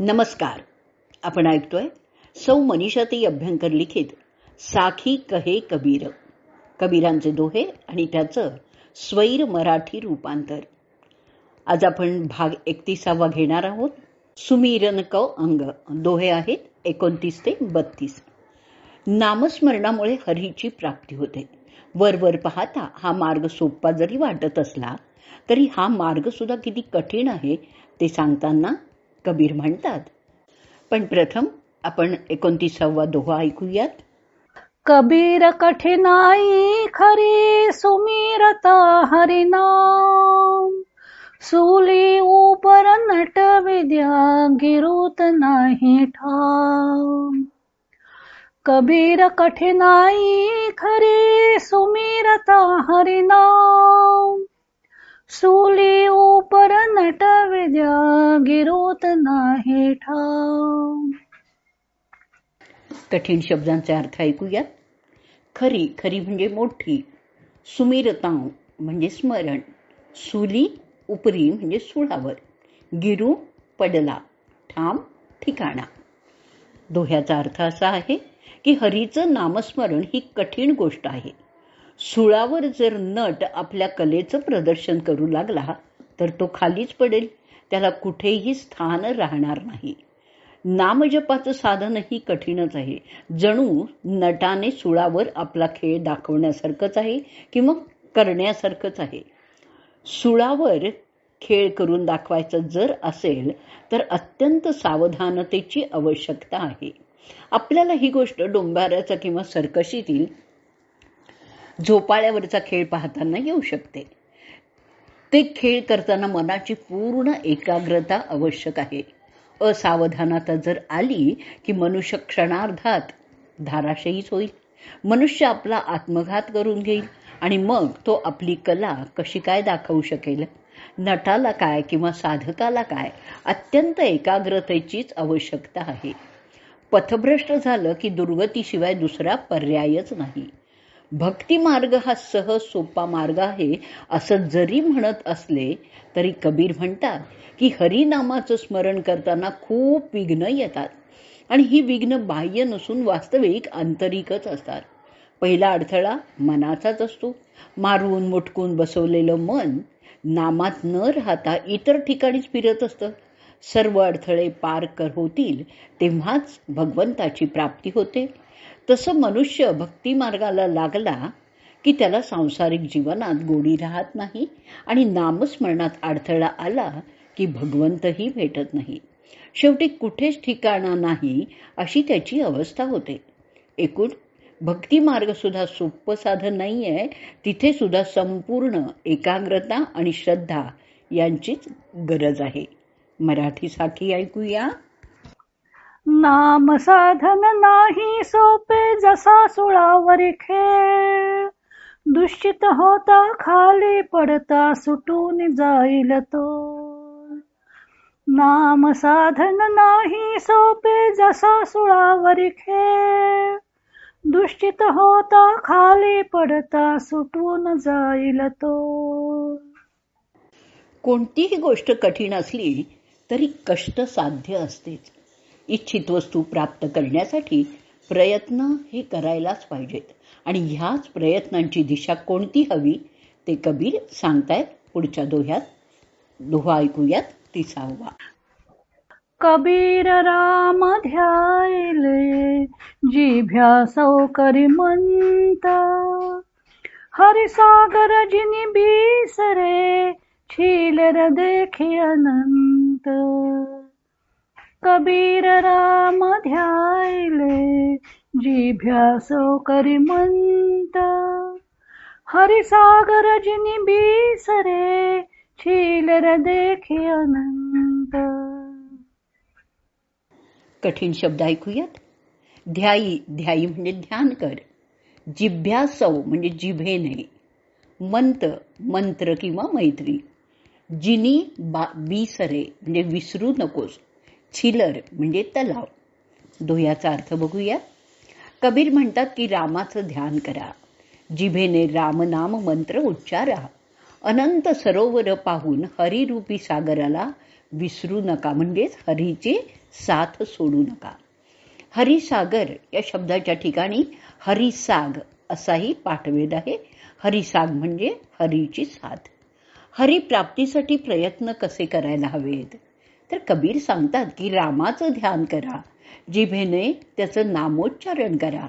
नमस्कार. आपण ऐकतोय सौ मनीषाताई अभ्यंकर लिखित साखी कहे कबीर. कबीरांचे दोहे आणि त्याचं स्वैर मराठी रूपांतर. आज आपण भाग एकतीसावा घेणार आहोत. सुमीरन क अंग. दोहे आहेत एकोणतीस ते बत्तीस. नामस्मरणामुळे हरीची प्राप्ती होते. वरवर पाहता हा मार्ग सोपा जरी वाटत असला तरी हा मार्ग सुद्धा किती कठीण आहे ते सांगताना कबीर म्हणतात. पण प्रथम आपण एकोणतीसावा दोहा ऐकूयात. कबीर कठिनाई खरी सुमिरता हरिनाम सुली ऊपर नट विद्या गिरुत नाही ठाम. कबीर कठिनाई खरी सुमिरता हरिनाम सोले ऊपर नट विद्या गिरोत नाही ठाम कठीण शब्दांचे अर्थ ऐकूयात. खरी खरी म्हणजे मोठी सुमिरताव म्हणजे स्मरण सुली उपरी म्हणजे सुळावर गिरू पडला ठाम ठिकाणा. दोह्याचा अर्थ असा आहे की हरीचं नामस्मरण ही कठीण गोष्ट आहे. सुळावर जर नट आपल्या कलेचं प्रदर्शन करू लागला तर तो खालीच पडेल. त्याला कुठेही स्थान राहणार नाही. नामजपाचं साधनही कठीणच आहे. जणू नटाने सुळावर आपला खेळ दाखवण्यासारखंच आहे किंवा करण्यासारखंच आहे. सुळावर खेळ करून दाखवायचं जर असेल तर अत्यंत सावधानतेची आवश्यकता आहे. आपल्याला ही गोष्ट डोंबाऱ्याचा किंवा सर्कशीतील झोपाळ्यावरचा खेळ पाहताना येऊ शकते. ते खेळ करताना मनाची पूर्ण एकाग्रता आवश्यक आहे. असावधानता जर आली की मनुष्य क्षणार्धात धाराशयीच होईल. मनुष्य आपला आत्मघात करून घेईल आणि मग तो आपली कला कशी काय दाखवू शकेल? नटाला काय किंवा साधकाला काय? अत्यंत एकाग्रतेचीच आवश्यकता आहे. पथभ्रष्ट झालं की दुर्गतीशिवाय दुसरा पर्यायच नाही. भक्तिमार्ग हा सहज सोपा मार्ग आहे. असं जरी म्हणत असले तरी कबीर म्हणतात की हरिनामाचं स्मरण करताना खूप विघ्न येतात. आणि ही विघ्न बाह्य नसून वास्तविक आंतरिकच असतात. पहिला अडथळा मनाचाच असतो. मारून मुटकून बसवलेलं मन नामात न राहता इतर ठिकाणीच फिरत असतं. सर्व अडथळे पार कर होतील तेव्हाच भगवंताची प्राप्ती होते. तसं मनुष्य भक्ती मार्गाला लागला की त्याला सांसारिक जीवनात गोडी राहत नाही आणि नामस्मरणात अडथळा आला की भगवंतही भेटत नाही. शेवटी कुठेच ठिकाणा नाही अशी त्याची अवस्था होते. एकूण भक्ती मार्ग सुद्धा सोपं साधन नाही आहे तिथे सुद्धा संपूर्ण एकाग्रता आणि श्रद्धा यांचीच गरज आहे. मराठीसाठी ऐकूया. नाम साधन नाही सोपे जसा सुळावरी खेळ. दुष्टित होता खाली पडता सुटून जाईल तो. नाम साधन नाही सोपे जसा सुळावरी खेळ. दुष्टित होता खाली पडता सुटून जाईल तो. कोणतीही गोष्ट कठीण असली तरी कष्ट साध्य असतेच. इच्छित वस्तू प्राप्त करण्यासाठी प्रयत्न हे करायलाच पाहिजेत. आणि ह्याच प्रयत्नांची दिशा कोणती हवी ते कबीर सांगतायत पुढच्या दोह्यात. दोहा ऐकूयात तिसावा. कबीर राम ध्यायले जिभ्या सौकरी म्हणता. हरिसागर जिनी बिसर कर देखी अनंत। कबीर राम ध्यायले जिभ्यासो करी मंत हरिसागर जिनी बिसरे छिलर देखी अनंत। कठीण शब्द ऐकूयात? ध्यायी ध्यायी म्हणजे ध्यान कर जिभ्यासव म्हणजे जिभेने मंत मंत्र किंवा मैत्री. जिनी बा बिसरे म्हणजे विसरू नकोस. छिलर म्हणजे तलाव. दोह्याचा अर्थ बघूया. कबीर म्हणतात की रामाचं ध्यान करा. जिभेने रामनाम मंत्र उच्चारा. अनंत सरोवर पाहून हरिरूपी सागराला विसरू नका म्हणजेच हरीचे साथ सोडू नका. हरिसागर या शब्दाच्या ठिकाणी हरिसाग असाही पाठवेद आहे. हरिसाग म्हणजे हरीची साथ. हरिप्राप्तीसाठी प्रयत्न कसे करायला हवेत? तर कबीर सांगतात की रामाचं ध्यान करा जिभेने त्याचं नामोच्चारण करा.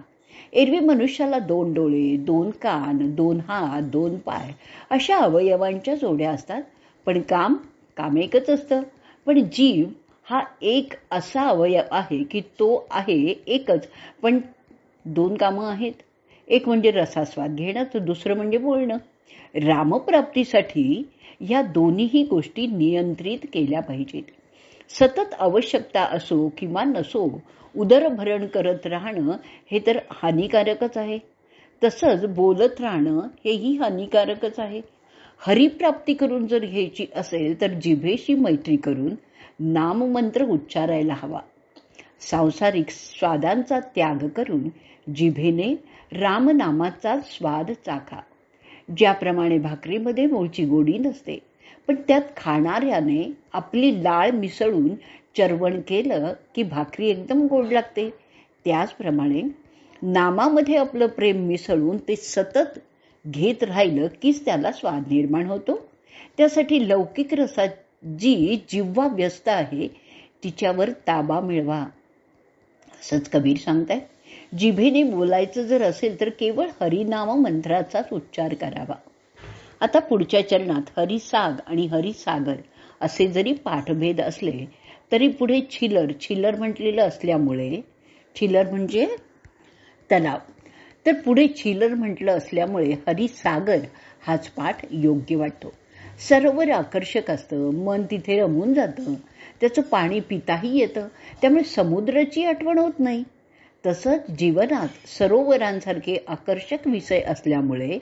एरवी मनुष्याला दोन डोळे दोन कान दोन हात दोन पाय अशा अवयवांच्या जोड्या असतात. पण काम काम एकच असतं. पण जीव हा एक असा अवयव आहे की तो आहे एकच. पण दोन कामं आहेत. एक म्हणजे रसास्वाद घेणं तर दुसरं म्हणजे बोलणं. रामप्राप्तीसाठी या दोन्हीही गोष्टी नियंत्रित केल्या पाहिजेत. सतत आवश्यकता असो किंवा नसो उदरभरण करत राहणं हे तर हानिकारकच आहे. तसंच बोलत राहणं हेही हानिकारकच आहे. हरिप्राप्ती करून जर घ्यायची असेल तर जिभेशी मैत्री करून नाममंत्र उच्चारायला हवा. सांसारिक स्वादांचा त्याग करून जिभेने रामनामाचा स्वाद चाखा. ज्याप्रमाणे भाकरीमध्ये मूळची गोडी नसते. पण त्यात खाणाऱ्याने आपली लाळ मिसळून चरवण केलं की भाकरी एकदम गोड लागते. त्याचप्रमाणे नामामध्ये आपलं प्रेम मिसळून ते सतत घेत राहिलं कीच त्याला स्वाद निर्माण होतो. त्यासाठी लौकिक रसात जी जिव्हा व्यस्त आहे तिच्यावर ताबा मिळवा. असंच कबीर सांगताय जिभेने बोलायचं जर असेल तर केवळ हरिनाम मंत्राचाच उच्चार करावा. आता पुढच्या चरणात हरिसाग आणि हरिसागर असे जरी पाठभेद असले तरी पुढे छिलर छिलर म्हटलेलं असल्यामुळे छिलर म्हणजे तलाव. तर पुढे छिलर म्हटलं असल्यामुळे हरिसागर हाच पाठ योग्य वाटतो. सरोवर आकर्षक असतं मन तिथे रमून जातं त्याचं पाणी पिताही येतं त्यामुळे समुद्राची आठवण होत नाही. तसंच जीवनात सरोवरांसारखे आकर्षक विषय असल्यामुळे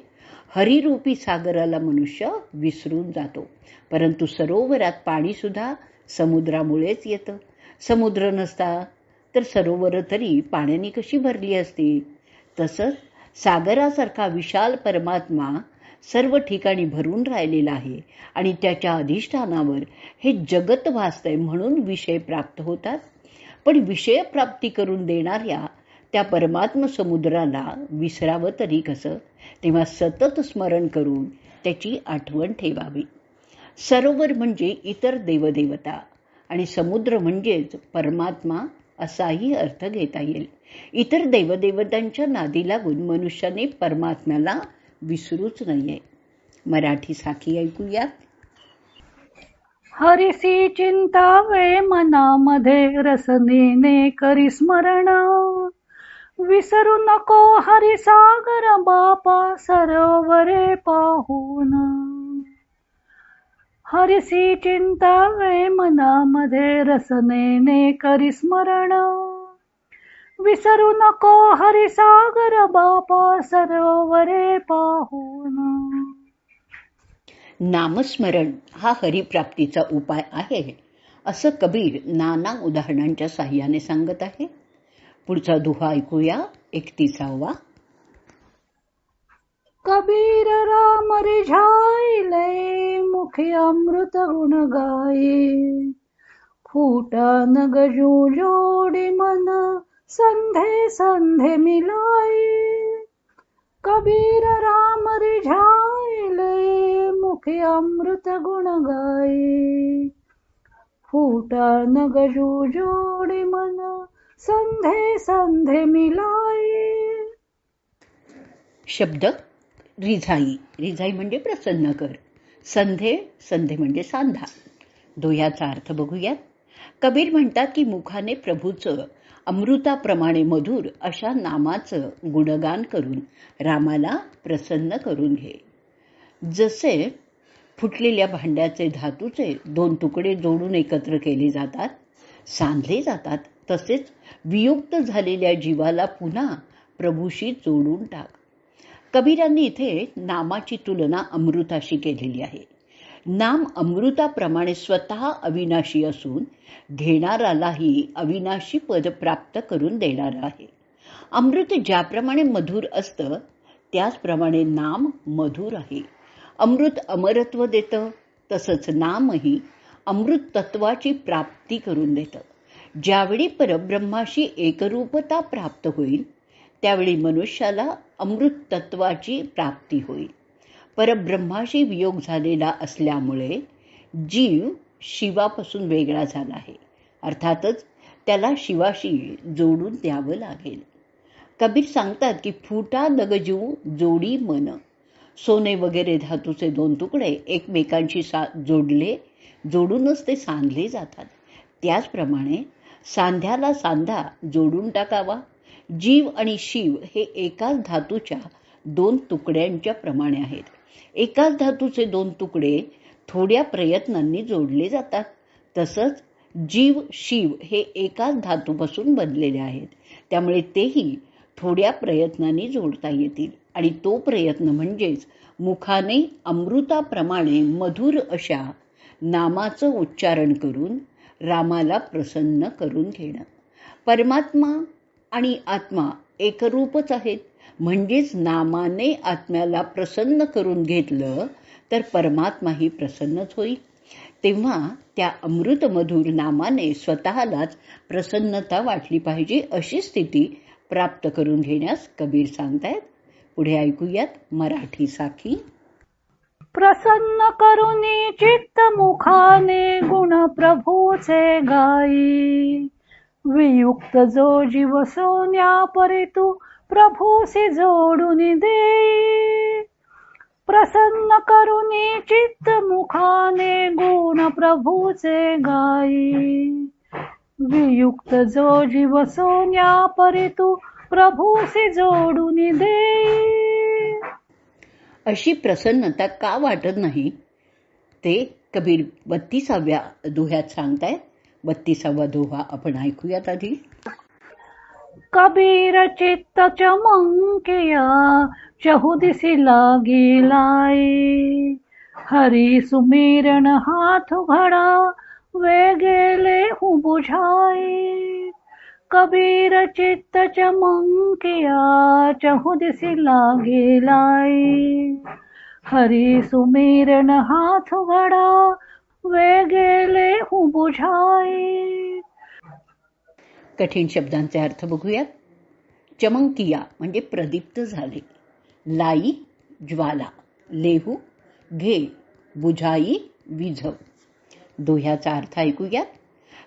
हरिरूपी सागराला मनुष्य विसरून जातो. परंतु सरोवरात पाणीसुद्धा समुद्रामुळेच येतं. समुद्र नसता तर सरोवर तरी पाण्याने कशी भरली असती? तसंच सागरासारखा विशाल परमात्मा सर्व ठिकाणी भरून राहिलेला आहे आणि त्याच्या अधिष्ठानावर हे जगत भासतंय म्हणून विषय प्राप्त होतात. पण विषय प्राप्ती करून देणाऱ्या त्या परमात्म समुद्राला विसरावं तरी कसं? तेव्हा सतत स्मरण करून त्याची आठवण ठेवावी. सरोवर म्हणजे इतर देवदेवता आणि समुद्र म्हणजेच परमात्मा असाही अर्थ घेता येईल. इतर देवदेवतांच्या नादी लागून मनुष्याने परमात्म्याला विसरूच नाहीये मराठी साखी ऐकूयात. हरिसी चिंतावे मनामध्ये रसनेने करी स्मरण. विसरू नको हरिसागर बापा सरोवरे पाहून. हरिसी चिंतावे मनामध्ये रसनेने करी स्मरण. विसरू नको हरिसागर बापा सरोवरे पाहून. नामस्मरण हा हरिप्राप्तीचा उपाय आहे. असं कबीर नाना उदाहरणांच्या साह्याने सांगत आहे. पुढचा दुहा ऐकूया. एकतीसावा. कबीर राम रिझाईले मुखी अमृत गुण गाये. फूटा नग जोडी मन संधे संधे मिलाये. कबीर राम रिझाईले अमृत गुण गाये फुटा नग जोडी मन संधे संधे मिलाये शब्द रिझाई. रिझाई म्हणजे प्रसन्न कर. संधे संधे म्हणजे सांधा. दोह्याचा अर्थ बघूयात. कबीर म्हणतात की मुखाने प्रभूचं अमृताप्रमाणे मधुर अशा नामाचं गुणगान करून रामाला प्रसन्न करून घे. जसे फुटलेल्या भांड्याचे धातूचे दोन तुकडे जोडून एकत्र केले जातात सांधले जातात. तसेच वियुक्त झालेल्या जीवाला पुन्हा प्रभूशी जोडून टाक. कबीरांनी इथे नामाची तुलना अमृताशी केलेली आहे. नाम अमृताप्रमाणे स्वतः अविनाशी असून घेणारालाही अविनाशी पद प्राप्त करून देणार आहे. अमृत ज्याप्रमाणे मधुर असतं त्याचप्रमाणे नाम मधुर आहे. अमृत अमरत्व देतं तसंच नामही अमृत तत्वाची प्राप्ती करून देतं. ज्यावेळी परब्रह्माशी एकरूपता प्राप्त होईल त्यावेळी मनुष्याला अमृत तत्वाची प्राप्ती होईल. परब्रह्माशी वियोग झालेला असल्यामुळे जीव शिवापासून वेगळा झाला आहे. अर्थातच त्याला शिवाशी जोडून द्यावं लागेल. कबीर सांगतात की फुटा दगजू जोडी मन. सोने वगैरे धातूचे दोन तुकडे एकमेकांशी सा जोडले जोडूनच ते सांधले जातात. त्याचप्रमाणे सांध्याला सांधा जोडून टाकावा. जीव आणि शिव हे एकाच धातूच्या दोन तुकड्यांच्या प्रमाणे आहेत. एकाच धातूचे दोन तुकडे थोड्या प्रयत्नांनी जोडले जातात. तसंच जीव शिव हे एकाच धातूपासून बनलेले आहेत. त्यामुळे तेही थोड्या प्रयत्नांनी जोडता येतील. आणि तो प्रयत्न म्हणजेच मुखाने अमृताप्रमाणे मधुर अशा नामाचं उच्चारण करून रामाला प्रसन्न करून घेणं. परमात्मा आणि आत्मा एकरूपच आहेत. म्हणजेच नामाने आत्म्याला प्रसन्न करून घेतलं तर परमात्माही प्रसन्नच होईल. तेव्हा त्या अमृतमधुर नामाने स्वतःलाच प्रसन्नता वाटली पाहिजे अशी स्थिती प्राप्त करून घेण्यास कबीर सांगतायत. पुढे ऐकूयात मराठी साखी. प्रसन्न करुनी चित्त मुखाने गुण प्रभूचे गाई. वियुक्त जो जीव सोन्या परी तू प्रभूसी जोडून दे. प्रसन्न करुनी चित्त मुखाने गुण प्रभूचे गाई. वियुक्त जो जीव सोन्या परी तू प्रभूसी जोडून देई अशी प्रसन्नता का वाटत नाही? ते कबीर बत्तीसाव्या दोह्यात सांगतायत बत्तीसावा दोहा आपण ऐकूयात आधी. कबीर चित्त चमंकिया चहुदिसी लागी लाई हरी सुमिरन हाथ घड़ा वे गेले हूँ कबीर चित्त चमंकिया चहुदिसी लागी लाई हरी सुमिरन हाथ घड़ा वे गेले हूँ बुझाई कठीण शब्दांचे अर्थ बघूयात. चमंकिया म्हणजे प्रदीप्त झाले. लाई ज्वाला. लेहू घे बुझाई विझव. दोह्याचा अर्थ ऐकूयात.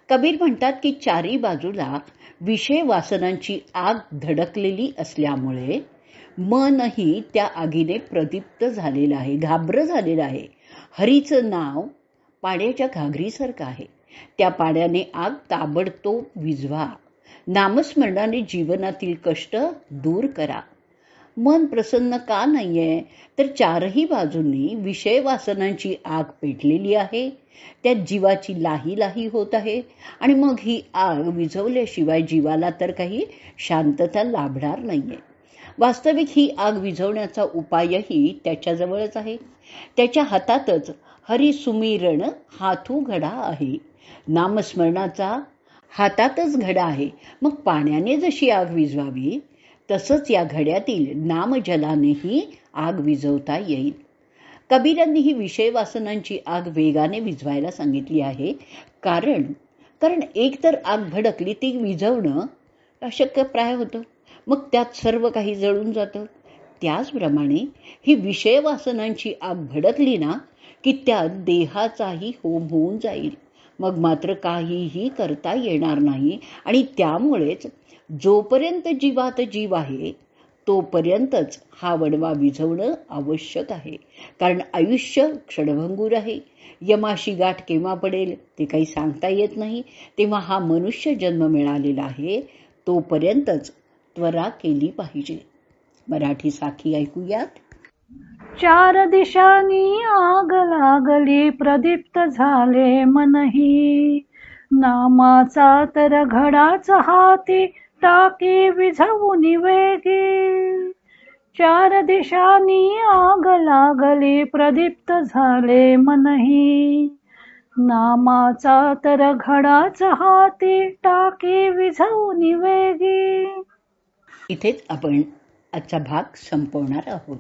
कबीर म्हणतात की चारी बाजूला विषय वासनांची आग धडकलेली असल्यामुळे मनही त्या आगीने प्रदीप्त झालेलं आहे घाबर झालेलं आहे. हरीचं नाव पाण्याच्या घागरीसारखं आहे. त्या पाण्याने आग ताबडतोब विझवा. नामस्मरणाने जीवनातील कष्ट दूर करा. मन प्रसन्न का नाही आहे तर चारही बाजूंनी विषय वासनांची आग पेटलेली आहे. त्यात जीवाची लाही लाही होत आहे. आणि मग ही आग विझवल्याशिवाय जीवाला तर काही शांतता लाभणार नाही आहे वास्तविक ही आग विझवण्याचा उपायही त्याच्याजवळच आहे. त्याच्या हातातच हरिसुमीरण हातू घडा आहे. नामस्मरणाचा हातातच घडा आहे. मग पाण्याने जशी आग विझवावी तसंच या घड्यातील नामजलानेही आग विझवता येईल. कबीरांनी ही विषय वासनांची आग वेगाने विझवायला सांगितली आहे. कारण कारण एकतर आग भडकली ती विझवणं अशक्यप्राय होतं. मग त्यात सर्व काही जळून जातं. त्याचप्रमाणे ही विषय वासनांची आग भडकली ना की त्यात देहाचाही होम होऊन जाईल. मग मात्र काहीही करता येणार नाही. आणि त्यामुळेच जोपर्यंत जीवात जीव आहे तोपर्यंतच हा वडवा विझवणं आवश्यक आहे. कारण आयुष्य क्षणभंगूर आहे. यमाशी गाठ केव्हा पडेल ते काही सांगता येत नाही. तेव्हा हा मनुष्य जन्म मिळालेला आहे तोपर्यंतच त्वरा केली पाहिजे. मराठी साखी ऐकूयात. चार दिशांनी आग लागली प्रदीप्त झाले मनही. नामाचा तर घडाच हाती टाकी विझवून वेगी. चार दिशांनी आग लागली प्रदीप्त झाले मनही. नामाचा तर घडाच हाती टाकी विझवून वेगी. इथेच आपण आजचा भाग संपवणार आहोत.